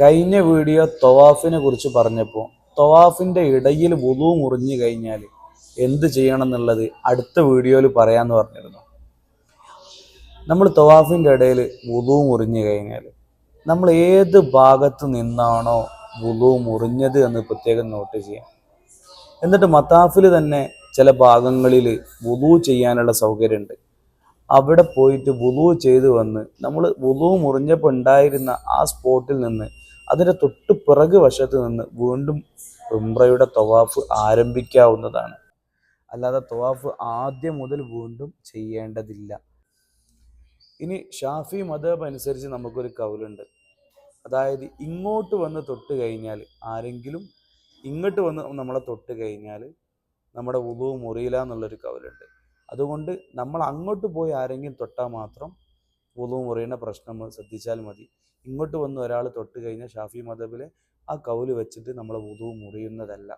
കഴിഞ്ഞ വീഡിയോ തവാഫിനെ കുറിച്ച് പറഞ്ഞപ്പോൾ തൊവാഫിന്റെ ഇടയിൽ വുളു മുറിഞ്ഞു കഴിഞ്ഞാൽ എന്ത് ചെയ്യണം എന്നുള്ളത് അടുത്ത വീഡിയോയിൽ പറയാമെന്ന് പറഞ്ഞിരുന്നു. നമ്മൾ തൊവാഫിന്റെ ഇടയിൽ വുളു മുറിഞ്ഞു കഴിഞ്ഞാൽ നമ്മൾ ഏത് ഭാഗത്ത് നിന്നാണോ വുളു മുറിഞ്ഞത് എന്ന് പ്രത്യേകം നോട്ട് ചെയ്യാം. എന്നിട്ട് മത്താഫിൽ തന്നെ ചില ഭാഗങ്ങളിൽ വുളു ചെയ്യാനുള്ള സൗകര്യമുണ്ട്. അവിടെ പോയിട്ട് വുളു ചെയ്ത് വന്ന് നമ്മൾ വുളു മുറിഞ്ഞപ്പോൾ ഉണ്ടായിരുന്ന ആ സ്പോട്ടിൽ നിന്ന് അതിന്റെ തൊട്ട് പിറകു വശത്ത് നിന്ന് വീണ്ടും ഉംറയുടെ തവാഫ് ആരംഭിക്കാവുന്നതാണ്. അല്ലാതെ തവാഫ് ആദ്യം മുതൽ വീണ്ടും ചെയ്യേണ്ടതില്ല. ഇനി ഷാഫി മതബ് അനുസരിച്ച് നമുക്കൊരു കൗലുണ്ട്. അതായത് ഇങ്ങോട്ട് വന്ന് തൊട്ട് കഴിഞ്ഞാൽ ആരെങ്കിലും ഇങ്ങോട്ട് വന്ന് നമ്മളെ തൊട്ട് കഴിഞ്ഞാൽ നമ്മുടെ ഉളു മുറിയില്ല എന്നുള്ളൊരു കവലുണ്ട് അതുകൊണ്ട് നമ്മൾ അങ്ങോട്ട് പോയി ആരെങ്കിലും തൊട്ടാൽ മാത്രം ഉളു മുറിയുന്ന പ്രശ്നം ശ്രദ്ധിച്ചാൽ മതി. ഇങ്ങോട്ട് വന്ന് ഒരാൾ തൊട്ട് കഴിഞ്ഞാൽ ഷാഫി മതബിലെ ആ കൗൽ വെച്ചിട്ട് നമ്മളെ ഉളു മുറിയുന്നതല്ല